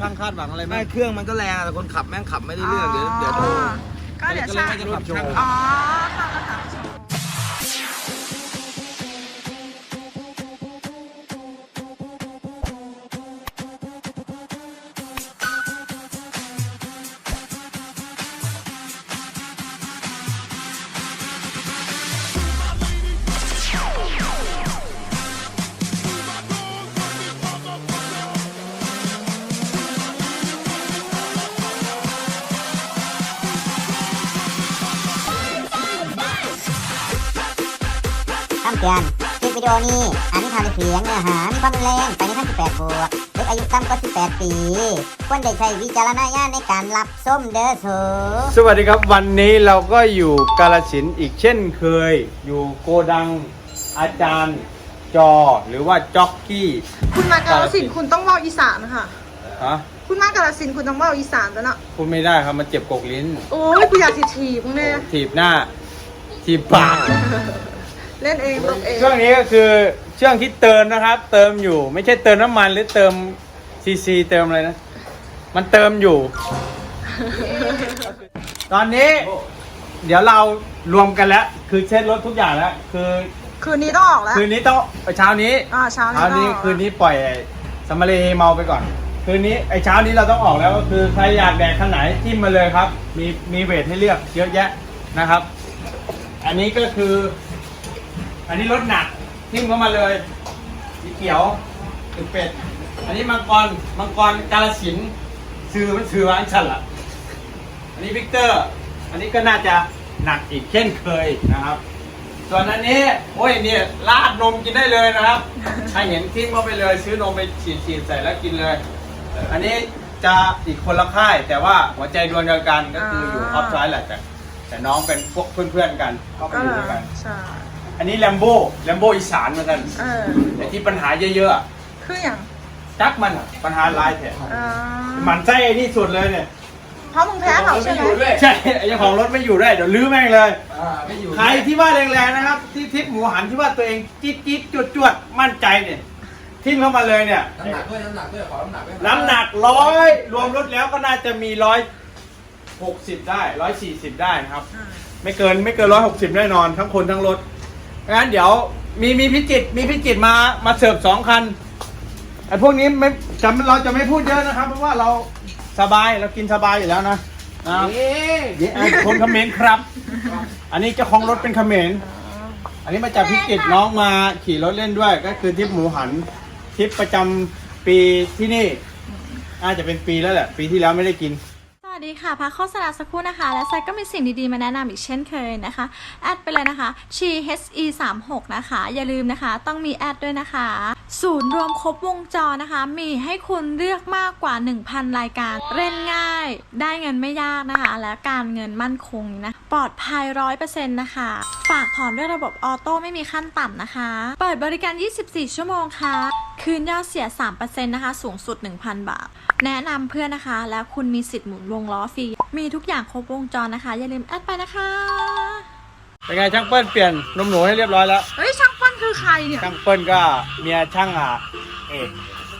ช่างคาดหวังอะไรไหมไม่เครื่องมันก็แรงอะแต่คนขับแม่งขับไม่ได้เรื่องเดี๋ยวเดี๋ยวโดน ก็เดี๋ยวช่างก็เลยไม่ได้ขับโชว์อ๋อค่ะำเตือนคลิปวิดีโอนี้อาจมีภาพและเสียงเนื้อหา มีความรุนแรงไปในทาง18บวกเด็กอายุต่ำกว่า18 ปี ควรได้ใช้วิจารณญาณในการรับชมเด้อสูสวัสดีครับวันนี้เราก็อยู่กาลสินธุ์อีกเช่นเคย อยู่โกดังอาจารย์จอหรือว่าจ็อกกี้คุณมากาลสินธุ์คุณต้องเว่าอีสานค่ะ ฮะคุณมากาลสินธุ์คุณต้องเว่าอีสานแล้วเนาะพูดไม่ได้ครับมันเจ็บกกลิ้นโอ้ยกูอยากสิถีบมึงเนี่ยถีบหน้า ถีบปาก เล่นเองตกเองช่วงนี้ก็คือช่วงที่เติมนะครับ เติมอยู่ไม่ใช่เติมน้ำมันหรือเติมซีซีเติมอะไรนะ มันเติมอยู่ ตอนนี้ เดี๋ยวเรารวมกันแล้ว คือเช็ดรถทุกอย่างแล้ว คือคืนนี้ต้องออกแล้วคืนนี้ต้องเช้านี้อ่าเช้านี้เช้านี้ต้องออกคืนนี้ปล่อยสมมาเลเมาไปก่อน คืนนี้ไอ้เช้านี้เราต้องออกแล้วก็คือใครอยากแดกขนาไหนจิ้มมาเลยครับ มีมีเวทให้เลือกเยอะแยะนะครับ อันนี้ก็คือ อันนี้รถหนักทิ่มเข้ามาเลยสีเขียวตึกเป็ด อันนี้มังกร มังกรกาลสินซื้อมันซื้อร้านฉันละอันนี้วิกเตอร์ อันนี้ก็น่าจะหนักอีกเช่นเคยนะครับ ส่วนอันนี้ โอ้ยเนี่ยราดนมกินได้เลยนะครับ ใครเห็นทิ้งเข้าไปเลย ซื้อนมไปฉีดฉีดใส่แล้วกินเลย อันนี้จะอีกคนละค่าย แต่ว่าหัวใจดวงเดียวกันก็คืออยู่ออฟไซด์แหละแต่แต่น้องเป็นพวกเพื่อนๆกัน ก็ไปอยู่ด้วยยกัน ใช่ อันนี้แลมโบ้แลมโบ้อีสานเหมือนกันเออแต่ที่ปัญหาเยอะๆอะคืออย่างจักมันอะปัญหาหลายแถเออหมันไส้ไอ้นี่สุดเลยเนี่ย เพราะมึงแพ้เขาใช่ไหมใช่ไอ้เจ้าของรถไม่อยู่ได้เดี๋ยวลื้อแม่งเลยไม่อยู่ใครที่ว่าแรงๆนะครับ ที่ทิปหมูหันที่ว่าตัวเองจี๊ดจี๊ดจวดจวดมั่นใจเนี่ยทิมเข้ามาเลยเนี่ย น้ำหนักด้วยน้ำหนักด้วยขอน้ำหนักด้วยน้ำหนักร้อยรวมรถแล้วก็น่าจะมีร้อยหกสิบได้ร้อยสี่สิบได้นะครับอ่าไม่เกินไม่เกินร้อยหกสิบแน่นอน ทั้งคนทั้งรถ งั้นเดี๋ยวมีมีพิจิตรมีพิจิตรมามาเสิร์ฟสองคันไอ้พวกนี้ไม่จำเราจะไม่พูดเยอะนะครับ เพราะว่าเราสบายเรากินสบายอยู่แล้วนะนะครับเดี๋ยวไอ้คนเขมรครับ อันนี้เจ้าของรถเป็นเขมรอันนี้มาจากพิจิตรน้องมาขี่รถเล่นด้วย ก็คือทริปหมูหันทริปประจำปีที่นี่น่าจะเป็นปีแล้วแหละ ปีที่แล้วไม่ได้กินส วัสดีค่ะพักโฆษณาสักครู่นะคะ และไซก็มีสิ่งดีๆ มาแนะนำอีกเช่นเคยนะคะ แอดไปเลยนะคะ she he 3 6นะคะ อย่าลืมนะคะ ต้องมีแอดด้วยนะคะ ศูนย์รวมครบวงจรนะคะ มีให้คุณเลือกมากกว่า 1,000 รายการ เล่นง่าย ได้เงินไม่ยากนะคะ และการเงินมั่นคงนะ ปลอดภัย100%นะคะ ฝากถอนด้วยระบบออโต้ไม่มีขั้นต่ำนะคะ เปิดบริการ 24 ชั่วโมงค่ะ คืนยอดเสีย 3%นะคะ สูงสุด 1,000 บาท แนะนำเพื่อนนะคะ แล้วคุณมีสิทธิ์หมุนวงล้อฟรี มีทุกอย่างครบวงจรนะคะ อย่าลืมแอดไปนะคะเป็นไงช่างเปิ้ลเปลี่ยนนมหนูให้เรียบร้อยแล้ว เฮ้ยช่างปั้นคือใครเนี่ย ช่างเปิ้ลก็เมียช่างอะเอก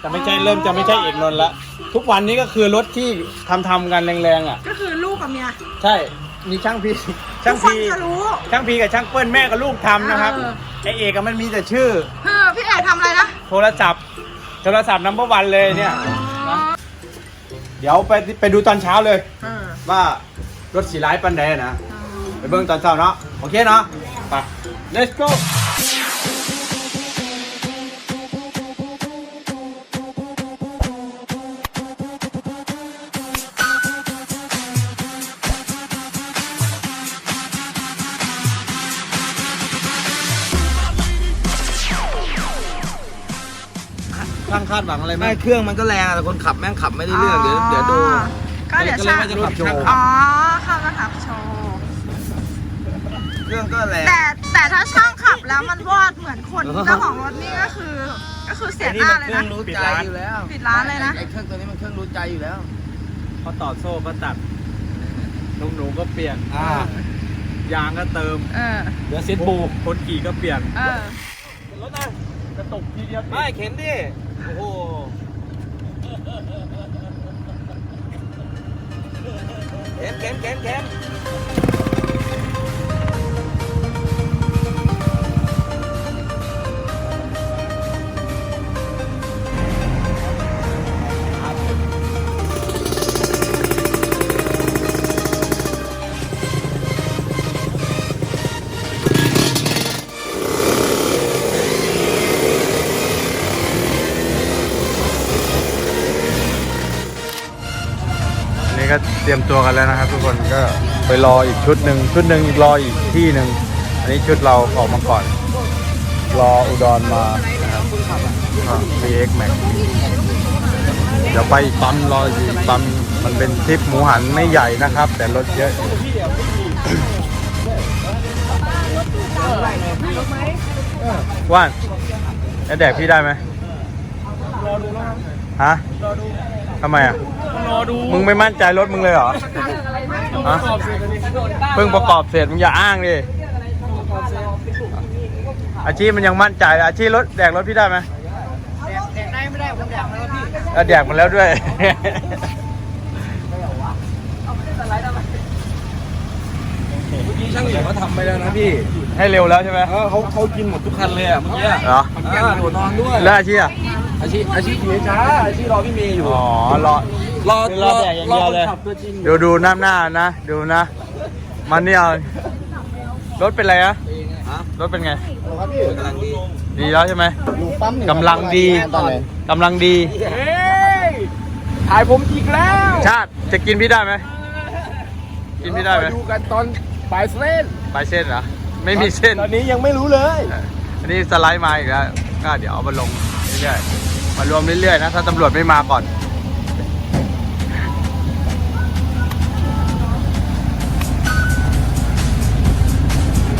แต่ไม่ใช่เริ่มจะไม่ใช่เอกนนท์ละทุกวันนี้ก็คือรถที่ทำทำกันแรงๆอะ ก็คือลูกกับเมีย ใช่ มีช่างพีทุช่ากงคนพีจะรู้ช่างพีกับช่างเปิ้ลแม่กับลูกทำนะครับเออ ไอเอกอะมันมีแต่ชื่อเออพี่เอกทำอะไรนะ โทรศัพท์ โทรศัพท์นัมเบอร์วันเลยเนี่ยอ๋อเดี๋ยวไปไปดูตอนเช้าเลยเออว่ารถสีร้ายปันใดนะ ไปเบิ่งตอนเช้าเนาะ โอเคเนาะ ไป let's go ช่างคาดหวังอะไรไหมไม่เครื่องมันก็แรงอะแต่คนขับแม่งขับไม่ได้เรื่องเดี๋ยวเดี๋ยวโดนก็เดี๋ยวช่างก็เลยไม่ได้ขับโชว์ อ๋อขับมาขับโชว์ เครื่องก็แรง แต่แต่ถ้าช่างขับแล้วมันวอดเหมือนคนเจ้าของรถนี่ก็คือ ก็คือเสียหน้าเลยเครื่อนะงรู้ใจอยู่แล้วปิดร้านเลยนะ ไอ้เครื่องตัวนี้มันเครื่องรู้ใจอยู่แล้วเขาต่อโซ่ก็ตัดนมหนูก็เปลี่ยนอ่า ยางก็เติมเออ เดี๋ยวเซ็ตปูคนขี่ก็เปลี่ยนเออรถนะกระตกทีเดียวไม่เข็นดิ โอ้โหเข็มเข็มเข็มเข็ม ก็เตรียมตัวกันแล้วนะครับ ทุกคนก็ไปรออีกชุดหนึ่งชุดหนึ่งอีกรออีกที่หนึ่งอันนี้ชุดเราออกมาก่อน รออุดรมานะครับ V X Max เดี๋ยวไปปั๊มรออยู่อีปั๊มมันเป็นทริปหมูหันไม่ใหญ่นะครับ แต่รถเยอะว่านแล้วแดกพี่ได้ไหมรอดูฮะ ทำไมอะ รอดูมึงไม่มั่นใจรถมึงเลยเหรอฮะเพิ่งประกอบเสร็จมึงอย่าอ้างดิ อาชีพมันยังมั่นใจเลยอาชีพรถแดกรถพี่ได้ไหมแดกได้ไม่ได้ผมแดกมาแล้วพี่ แดกมาแล้วด้วย ช่างหญิงเขาทำไปแล้วนะพี่ให้เร็วแล้วใช่ไหมเออเขาเขากินหมดทุกคันเลยอะเมื่อกี้เหรออ่าหัวนอนด้วยแล้วอาชีพอะอาชีพอาชีพขี่ช้าอาชีพรอพี่เมย์อยู่อ๋อรอรอรอแดกอย่างเดียวเลยรคนขับตัวจริงดูดูหน้าหน้านะดูนะ มันเนี่ยรถเป็นไรอะฮะรถเป็นไงกำลังดีดีแล้วใช่ไหมกำลังดีกำลังดีถ่ายผมอีกแล้ว ชาติจะกินพี่ได้ไหมกินพี่ได้ไหมดูกันตอน ปลายเส้นปลายเส้นเหรอ ไม่มีเส้น ตอนนี้ยังไม่รู้เลย อันนี้สไลด์มาอีกแล้วก็เดี๋ยวเอามาลงเรื่อยๆ มารวมเรื่อยๆนะ ถ้าตำรวจไม่มาก่อน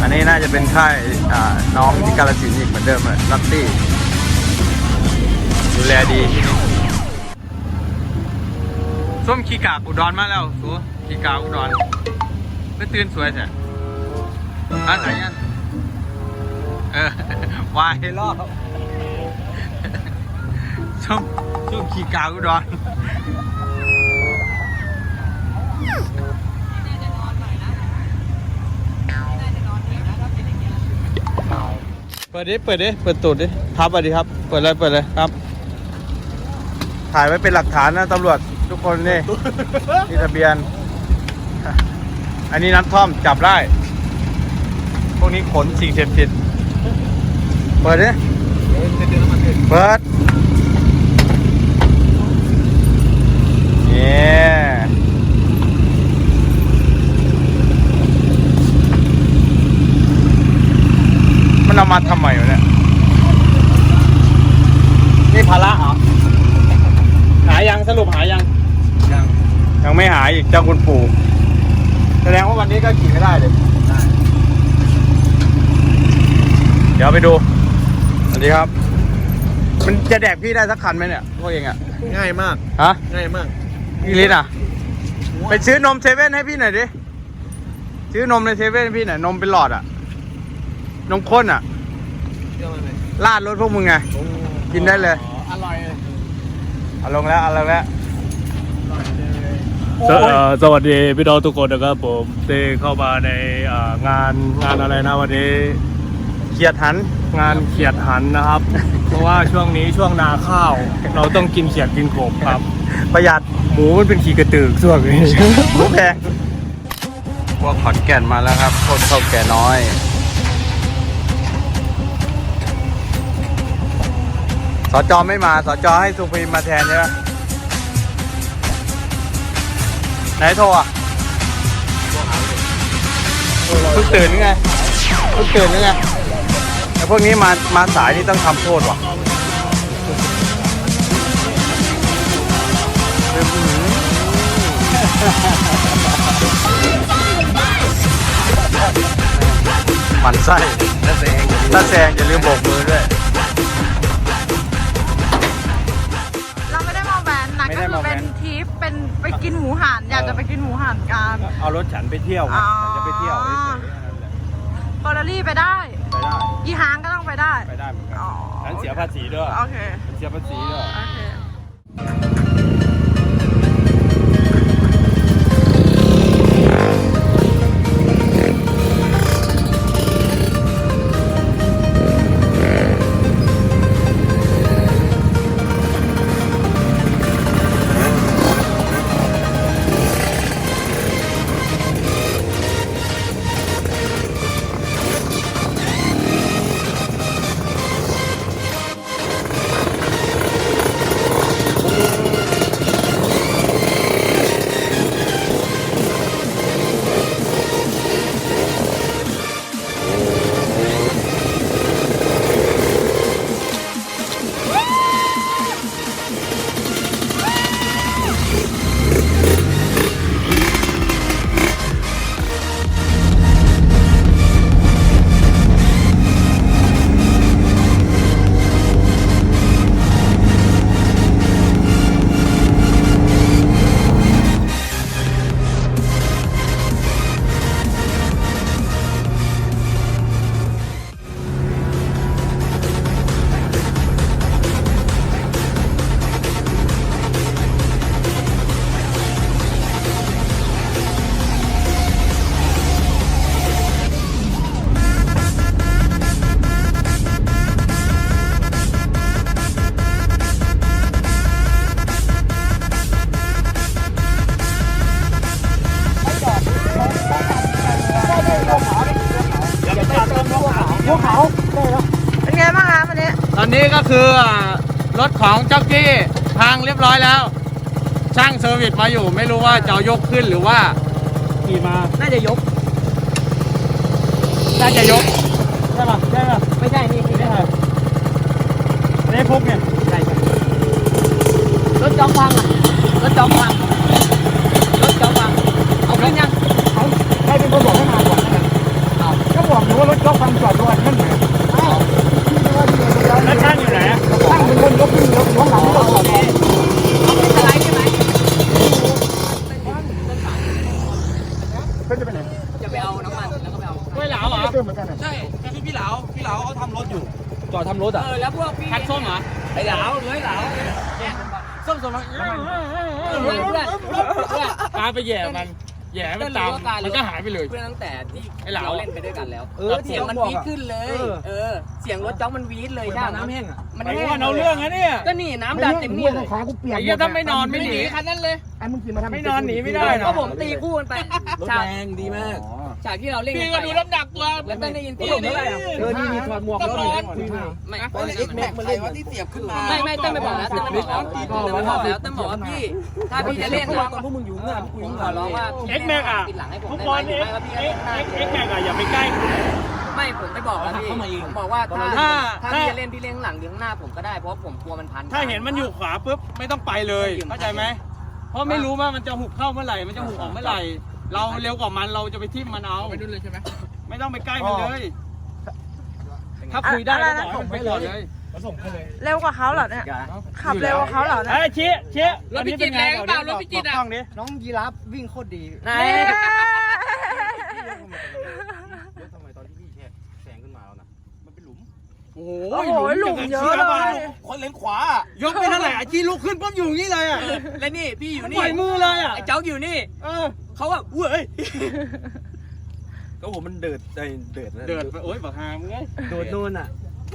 อันนี้น่าจะเป็นค่ายอ่าน้องที่กาลสินธุ์อีกเหมือนเดิมเลยลัตตี้ ดูแลดีที่นี่ส้มขี้กากอุดรมาแล้วสัวขี้กากอุดร ไม่ตื่นสวยแท้อาสายยันเออวายรอบช่วงช่วงขี่กาวอุดรเปิดดิ เปิดดิ เปิดตูดดิครับสวัสดีครับ เปิดเลย เปิดเลยครับ ถ่ายไว้เป็นหลักฐานนะตำรวจทุกคนนี่นี่ทะเบียน อันนี้น้ำท่อมจับได้ พวกนี้ขนสิ่งเสพติด เปิดดิเปิดเนี่ยมันเอามาทำไมวะเนี่ย นี่ภาระเหรอ หายังสรุปหายัง ยัง ยังไม่หาอีกเจ้าคุณปู่ แสดงว่าวันนี้ก็ขี่ไม่ได้เลย เดี๋ยวไปดู สวัสดีครับ มันจะแดกพี่ได้สักคันไหมเนี่ยพวกเองอะง่ายมาก ฮะง่ายมากพี่ลิศอะไปซื้อนมเซเว่นให้พี่หน่อยดิ ซื้อนมในเซเว่นให้พี่หน่อย นมเป็นหลอดอะนมข้นอะลาดรถพวกมึงไง กินได้เลย อร่อยเอาลงแล้วเอาลงแล้ว สสวัสดีพี่น้องทุกคนนะครับผมได้เข้ามาในงานงานอะไรนะวันนี้เขียดหันงานเขียดหันนะครับ เพราะว่าช่วงนี้ช่วงนาข้าว เราต้องกินเขียดกินขบครับ ประหยัดหมูมันเป็นขี้กระตือกช่วงนี้หมูแพงพวกขอนแก่นมาแล้วครับโคตรเท่าแก่น้อยสจไม่มาสจให้สุพรีมมาแทนใช่ไหม ไหนโทรอะเพิ่งตื่นนี่ไงเพิ่งตื่นนี่ไงแต่พวกนี้มามาสายนี่ต้องทำโทษว่ะอื้อหือหมันไส้ถ้าแซงถ้าแซงอย่าลืมโบกมือด้วย เราไม่ได้มาแวนนะไม่ก็ได้คือมาแว้เป็นนทริป เป็นไปกินหมูหันอยากจะไปกินหมูหันกัน เอารถฉันไปเที่ยวไงอ๋อ ฉันจะไปเที่ยวเฉยๆแค่นั้นแหละเฟอร์รารี่ไปได้ไปได้อีฮางก็ต้องไปได้ไปได้เหมือนกันอ๋อ ฉันเสียภาษีด้วยโอเค ฉันเสียภาษีด้วยโอเค รถของจ็อกกี้พังเรียบร้อยแล้ว ช่างเซอร์วิสมาอยู่ ไม่รู้ว่าจะเอายกขึ้นหรือว่าขี่มา น่าจะยก น่าจะยก ใช่ป่ะใช่ป่ะไม่ใช่นี่นี่ไม่ใช่ไม่ได้พุกเนี่ยใช่ใช่รถจองพังอะรถจองพังรถจองพังเอาขึ้นยังใครเป็นคนบอกให้มาก่อนก็บอกหนูว่ารถจ็อกพังจอดด้วยนั่นไงแล้วช่างอยู่ไหนอะช่างเป็นคนยกขึ้นยกยกหลังรถจอด สไลด์ใช่ไหม เพื่อนจะไปไหน จะไปเอาน้ำมันแล้วก็ไปเอา ไม่เหลาเหรอ เจอเหมือนกันอะ ใช่ พี่พี่เหลาพี่เหลาเขาทำรถอยู่ จอดทำรถอะ เออ แล้วพวกพี่ คันส้มเหรอ ไอ้เหลาเลื้อยเหลา ส้มสมรัก เพื่อนเพื่อนเพื่อน ตาม ไปแย่มันแย่ให้มันตามมันก็หายไปเลย เพื่อนตั้งแต่ที่ไอ้เหลา เราเล่นไปด้วยกันแล้วเออเสียงมันวีดขึ้นเลยเออ เสียงรถจ๊อกมันวีดเลยใช่ไหมน้ำแห้งอะมันไอ้แห้อ้วนเอาเรื่องนะเนี่ยก็นี่น้ำดันเต็มนี่เลยขากูเปียกไอ้เหี้ยถ้าไม่นอนไม่หนี คันนั้นเลย ไอ้มึงกินมาทำไม่นอนหนีไม่ได้นะก็ผมตีคู่กันไปรถฉากแรงดีมาก ฉากที่เราเล่นพี่นก็ไปดูน้ำหนักตัวแล้วก็ได้ยินพี่เสียงเท่าไหร่อะเออนี่มีถอดหมวกแล้วนี่คุยมาไม่ตอนเอ็กแม็กมาเล่นที่เสียบขึ้นมาไม่ไม่เต้นไปบอกแล้วเต้นไปบอกแล้วเต้นไปบอกแล้วเต้นบอกว่าพี่ถ้าพี่จะเล่นเมื่อนะวานตอนพวกมึงอยู่หน้าพวกกูผยิมงขอร้องว่าเอ็กแม็กอะปิดหลังให้ผมทุกได้คไหมนหรืเอ็อกไม่ว่าพี่เอ็กเอ็กแม็กอะอย่าไปใกล้ไม่ผมไปบอกแล้วพี่ผมบอกว่าถ้าถ้าถ้าพี่จะเล่นพี่เล่นข้างหลังหรือข้างหน้าผมก็ได้เพราะผมกลัวมันพัน ถ้าเห็นมันอยู่ขวาปุ๊บไม่ต้องไปเลยเข้าใจไหมเพราะไม่รู้ว่ามันจะหุบเข้าเมื่อไหร่มันจะหุบออกเมื่อไหร่ เราเร็วกว่ามันเราจะไปทิ่มมันเอาไปดูเลยใช่ไหมไม่ต้องไปใกล้มันเลย ถ้าคุยได้ก็บอกให้มันไปก่อนเลยเร็วกว่าเขาเหรอเนี่ย ขับเร็วกว่าเขาเหรอเนี่ยเอ้ยเชี่ยเชี่ยรถพิจิตรแรงเปล่ารถพิจิตรบอะกล้องดิน้องยีราฟวิ่งโคตรดีไหนทำไมตอนที่พี่แค่แซงขึ้นมาแล้วนะมันเป็นหลุมโอ้โหโอ้โหหลุมเยอะเลยคนเลนขวายกไปเท่าไหร่อาจีลุกขึ้นปุ๊บอยู่อย่างนี้เลยอะและนี่พี่อยู่ปนี่ล่อยมือเลยอะไอ้เจ้าอยู่นี่เออ เขาว่าเว้ยก็ผมมันเดือดเดือดเดือดไปโอ๊ยบักฮามงไงโดดนู่นอะ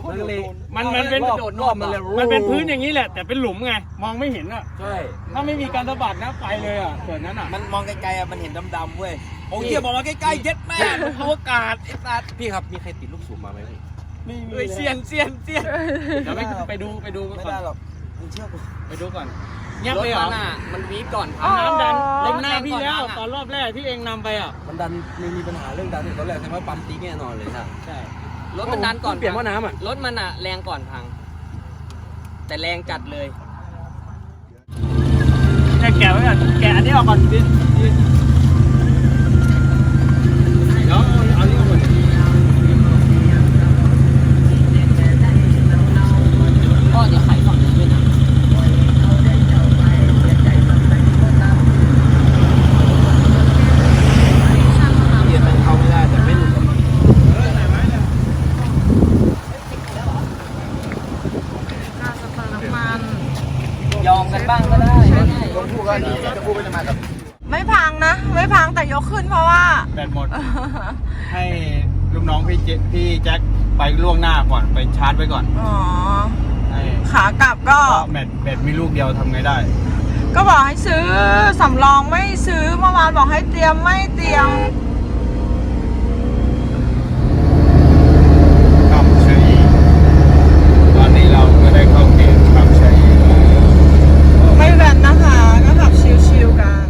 มันเลยมันมันเป็นรอบรอบมันเลยมันเป็นพื้นอย่างนี้แหละ แต่เป็นหลุมไงมองไม่เห็นอะใช่ถ้าไม่มีการสะบัดนะไปเลยอะส่วนนั้นอะมันมองไกลๆอะมันเห็นดำๆเว้ยโอ้ยเกียบอกมาใกล้ๆเย็ดแม่อวกาศไอ้สัตว์พี่ครับมีใครติดลูกสูบมาไหมพี่ไม่มีเฮ้ยเซียนเซียนเซียนเดี๋ยวไปไปดูไปดูไม่ก่อได้นหรอกมึงเชื่อกูไปดูก่อน เงียบรถเลยเหรมัอนอะมันวีดก่อนอ๋อน้ำดันรเต็ถมมันหน้าพี่แล้วก่อนดันอะตอนรอบแรกที่เองนำไปอะมันดันมีมีปัญหาเรื่องดันตอนแรกแต่ว่าปั๊มตีแน่นอนเลยค่ะใช่รถมันดันก่อนเปลี่ยนว่าน้ำอะรถมันอะแรงก่อนพัง แต่แรงจัดเลยแกะแกะไว้ก่อนแกะอันนี้ออกก่อนดิ จะพูดไปจะมากับ ไม่พังนะ ไม่พังแต่ยกขึ้นเพราะว่า แบตหมด ให้ลูกน้องพี่เจพี่แจ็คไปล่วงหน้าก่อนไปชาร์จไว้ก่อนอ๋อให้ขากลับก็ก็แบตแบตมีลูกเดียวทำไงได้ ก็บอกให้ซื้อสำรองไม่ซื้อเมื่อวานบอกให้เตรียมไม่เตรียม คำชัยตอนนี้เราก็ได้เข้าเกมคำชัย ไม่แวนนะคะ ก็ขับชิวๆกัน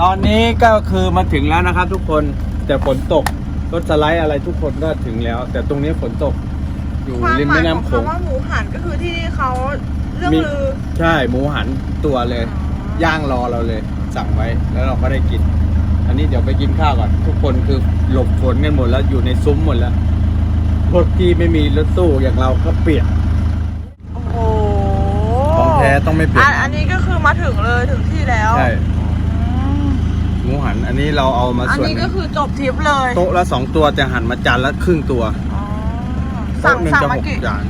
ตอนนี้ ก็คือมาถึงแล้วนะครับ ทุกคนแต่ฝนตกรถสไลด์อะไรทุกคนก็ถึงแล้ว แต่ตรงนี้ฝนตกอยู่ความริมหมาแม่ยของน้ำโขงคำว่าหมูหันก็คือที่เขาเรื่องมีลือใช่หมูหันตัวเลย ย่างรอเราเลย สั่งไว้แล้วเราก็ได้กิน อันนี้เดี๋ยวไปกินข้าวก่อน ทุกคนคือหลบฝนกันหมดแล้วอยู่ในซุ้มหมดแล้วพวกที่ไม่มีรถตู้อย่างเราก็เปียกโอ้โหของแท้ต้องไม่เปียอักนอันนี้ก็คือมาถึงเลยถึงที่แล้ว ใช่อืม หมูหัน อันนี้เราเอามาอันส่วนนี้หก็นึ่งคือจบทริปเลยโต๊ะละสองตัวจะหั่นมาจานละครึ่งตัวอ๋อสั่งโต๊ะหนึ่งสั่งจะมาหกกี่จาน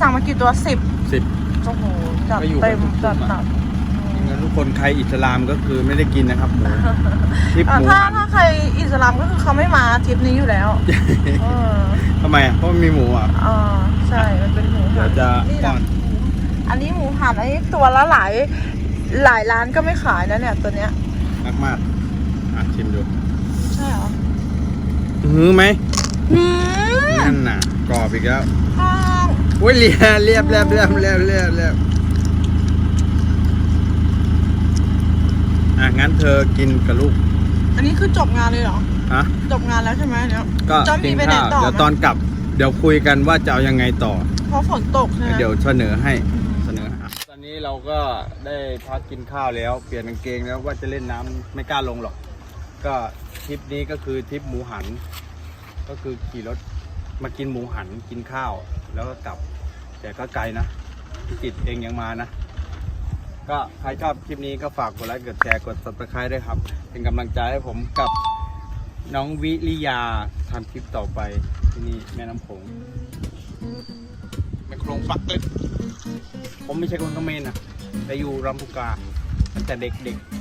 สั่งมากี่ตัวสิบสิบ โอ้โหจัดก็อยู่เต็มกับทุกจัดกลุ่มหนัอะกงั้นทุกคนใครอิสลามก็คือไม่ได้กินนะครับหมูทริปเอ่หอมูถ้าหันถ้าใครอิสลามก็คือเขาไม่มาทริปนี้อยู่แล้วเออทำไมอะเพราะมันมีหมูอะอ่าใช่มันเป็นหมูเดี๋หัยวนจะนี่ป้อนะนอันนี้หมูหันอันนี้ตัวละหลายหลายร้านก็ไม่ขายนะเนี่ยตัวเนี้ยมากมากๆ อะชิมดูใช่เหรอหือไหมหืมนั่นน่ะกรอบอีกแล้วข้างโอ้ยเรียบเรียบเรียบเรียบเรียบเรียบเรียบอะงั้นเธอกินกับลูกอันนี้คือจบงานเลยเหรอฮะจบงานแล้วใช่ไหมเดี๋ยวก็จะกิมีนไปไหนข้าวต่อเดี๋ยวไหมตอนกลับ เดี๋ยวคุยกันว่าจะเอายังไงต่อ เพราะฝนตกใช่ไหมเดี๋ยวเสนอให้เสนออะตอนนี้เราก็ได้พักกินข้าวแล้ว เปลี่ยนกางเกงแล้วว่าจะเล่นน้ำไม่กล้าลงหรอก ก็ทริปนี้ก็คือทริปหมูหัน ก็คือขี่รถมากินหมูหันกินข้าว แล้วก็กลับ แต่ก็ไกลนะพิจิตรเองยังมานะ ก็ใครชอบคลิปนี้ก็ฝากกดไลค์กดแชร์กด subscribe ด้วยครับ เป็นกำลังใจให้ผมกับน้องวิริยาทำคลิปต่อไปที่นี่แม่น้ำโขงแม่โขงปักเลยผมไม่ใช่คนเขมรนะแต่อยู่รำพูกาตั้งแต่เด็กๆ